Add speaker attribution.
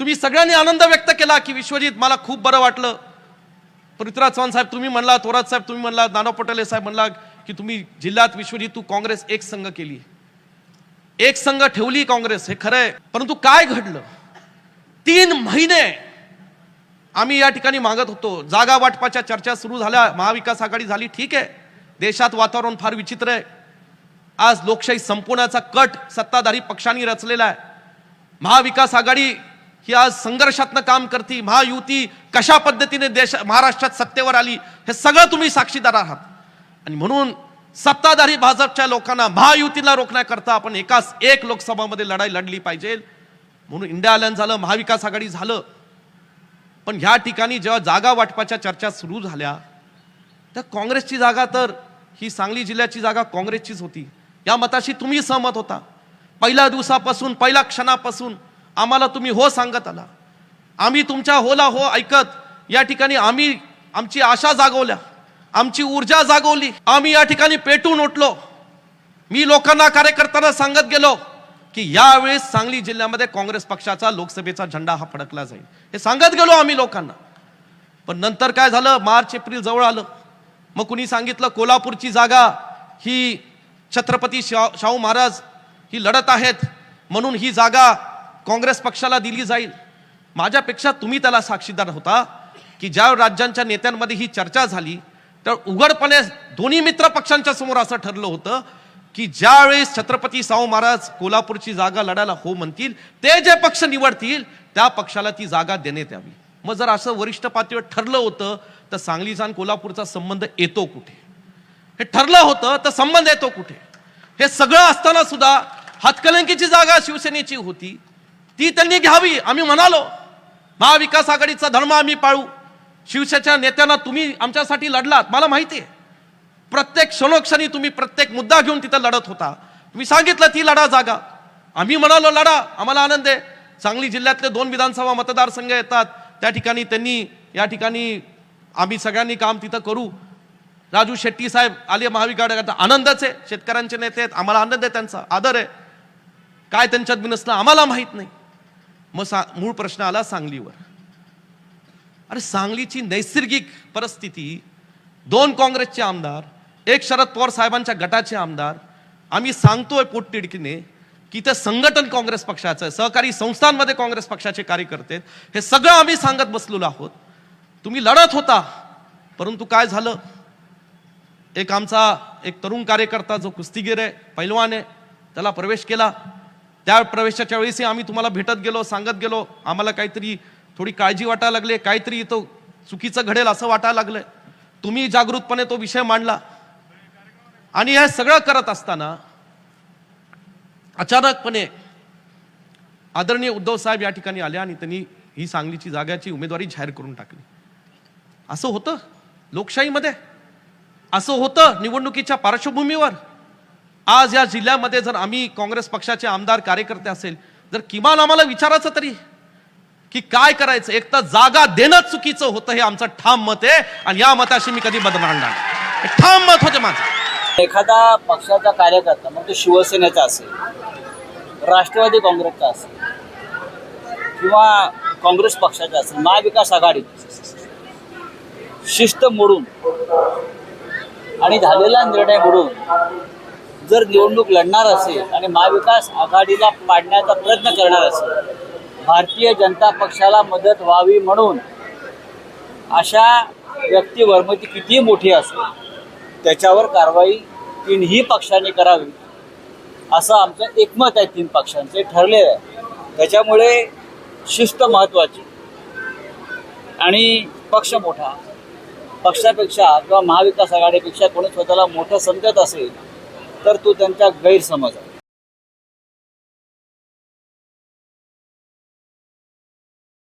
Speaker 1: तुम्ही सगळ्यांनी आनंद व्यक्त केला की विश्वजित मला खूप बरं वाटलं. पृथ्वीराज चव्हाण साहेब तुम्ही म्हणला थोरात साहेब तुम्ही म्हणला नाना पटोले साहेब म्हणला की तुम्ही जिल्ह्यात विश्वजित तू काँग्रेस एक संघ केली. एक संघ ठेवली काँग्रेस हे खरं आहे. परंतु काय घडलं? तीन महिने आम्ही या ठिकाणी मागत होतो. जागा वाटपाच्या चर्चा सुरू झाल्या. महाविकास आघाडी झाली ठीक आहे. देशात वातावरण फार विचित्र आहे. आज लोकशाही संपवण्याचा कट सत्ताधारी पक्षांनी रचलेला आहे. महाविकास आघाडी ही आज संघर्षातनं काम करते महायुती कशा पद्धतीने देश महाराष्ट्रात सत्तेवर आली हे सगळं तुम्ही साक्षीदार आहात. आणि म्हणून सत्ताधारी भाजपच्या लोकांना महायुतीला रोखण्याकरता आपण एकाच एक लोकसभामध्ये लढाई लढली पाहिजे. म्हणून इंडिया अलायन्स झालं महाविकास आघाडी झालं. पण ह्या ठिकाणी जेव्हा जागा वाटपाच्या चर्चा सुरू झाल्या तर काँग्रेसची जागा तर ही सांगली जिल्ह्याची जागा काँग्रेसचीच होती. या मताशी तुम्ही सहमत होता. पहिल्या दिवसापासून पहिल्या क्षणापासून आम्हाला तुम्ही हो सांगत आला. आम्ही तुमच्या होला हो ऐकत या ठिकाणी आम्ही आमची आशा जागवल्या आमची ऊर्जा जागवली आम्ही या ठिकाणी पेटून उठलो. मी लोकांना कार्यकर्त्यांना सांगत गेलो की यावेळेस सांगली जिल्ह्यामध्ये काँग्रेस पक्षाचा लोकसभेचा झेंडा हा फडकला जाईल. हे सांगत गेलो आम्ही लोकांना. पण नंतर काय झालं? मार्च एप्रिल जवळ आलं. मग कुणी सांगितलं कोल्हापूरची जागा ही छत्रपती शाहू महाराज ही लढत आहेत म्हणून ही जागा काँग्रेस पक्षाला दिली जाईल. माझ्यापेक्षा तुम्ही त्याला साक्षीदार होता की ज्या राज्यांच्या नेत्यांमध्ये ही चर्चा झाली तर उघडपणे दोन्ही मित्र पक्षांच्या समोर असं ठरलं होतं की ज्यावेळेस छत्रपती शाहू महाराज कोल्हापूरची जागा लढायला हो म्हणतील ते जे पक्ष निवडतील त्या पक्षाला ती जागा देण्यात यावी. मग जर असं वरिष्ठ पातळीवर ठरलं होतं तर सांगलीचा आणि कोल्हापूरचा संबंध येतो कुठे? हे ठरलं होतं तर संबंध येतो कुठे? हे सगळं असताना सुद्धा हातकलंकीची जागा शिवसेनेची होती ती त्यांनी घ्यावी. आम्ही म्हणालो महाविकास आघाडीचा धर्म आम्ही पाळू. शिवसेनेच्या नेत्यांना तुम्ही आमच्यासाठी लढलात. मला माहिती आहे. प्रत्येक क्षणोक्षणी तुम्ही प्रत्येक मुद्दा घेऊन तिथं लढत होता. तुम्ही सांगितलं ती लढा जागा. आम्ही म्हणालो लढा. आम्हाला आनंद आहे. सांगली जिल्ह्यातले दोन विधानसभा मतदारसंघ येतात. त्या ठिकाणी त्यांनी या ठिकाणी आम्ही सगळ्यांनी काम तिथं करू. राजू शेट्टी साहेब आले महाविकास आनंदच आहे. शेतकऱ्यांचे नेते आहेत. आम्हाला आनंद आहे त्यांचा. आदर आहे. काय त्यांच्यात बिनसलं आम्हाला माहीत नाही. मग सा मूळ प्रश्न आला सांगलीवर. अरे सांगलीची नैसर्गिक परिस्थिती दोन काँग्रेसचे आमदार एक शरद पवार साहेबांच्या गटाचे आमदार आम्ही सांगतोय पोटतिडकीने की ते संघटन काँग्रेस पक्षाचं आहे सहकारी संस्थांमध्ये काँग्रेस पक्षाचे कार्यकर्ते हे सगळं आम्ही सांगत बसलेलो आहोत. तुम्ही लढत होता परंतु काय झालं? एक आमचा एक तरुण कार्यकर्ता जो कुस्तीगीर आहे पैलवान आहे त्याला प्रवेश केला. त्या प्रवेशाच्या वेळेसही आम्ही तुम्हाला भेटत गेलो सांगत गेलो. आम्हाला काहीतरी थोडी काळजी वाटायला लागली. काहीतरी तो चुकीचं घडेल असं वाटायला लागलंय. तुम्ही जागृतपणे तो विषय मांडला. आणि हे सगळं करत असताना अचानकपणे आदरणीय उद्धव साहेब या ठिकाणी आले आणि त्यांनी ही सांगलीची जागाची उमेदवारी जाहीर करून टाकली. असं होतं. लोकशाहीमध्ये असं होतं निवडणुकीच्या पार्श्वभूमीवर. आज या जिल्ह्यामध्ये जर आम्ही काँग्रेस पक्षाचे आमदार कार्यकर्ते असेल जर किमान आम्हाला विचारायचं तरी की काय करायचं? एक तर जागा देणं चुकीचं होतं हे आमचं ठाम मत आहे आणि या मताशी मी कधी बदलणार नाही. ठाम मत होते माझं.
Speaker 2: एखादा पक्षाचा कार्यकर्ता मग तो शिवसेनेचा असेल राष्ट्रवादी काँग्रेसचा असेल किंवा काँग्रेस पक्षाचा असेल महाविकास आघाडीत शिस्त मोडून आणि झालेला निर्णय मोडून जर निवडणूक लढणार असेल आणि महाविकास आघाडीला पाडण्याचा प्रयत्न करणार असेल भारतीय जनता पक्षाला मदत व्हावी म्हणून अशा व्यक्तीवर मग ती कितीही मोठी असेल त्याच्यावर कारवाई तीनही पक्षांनी करावी असं आमचं एकमत आहे तीन पक्षांचे ठरलेलं आहे. त्याच्यामुळे शिस्त महत्त्वाची. आणि पक्ष मोठा पक्षापेक्षा किंवा महाविकास आघाडीपेक्षा कोणी स्वतःला मोठं समजत असेल तर तो त्यांचा गैरसमज आहे.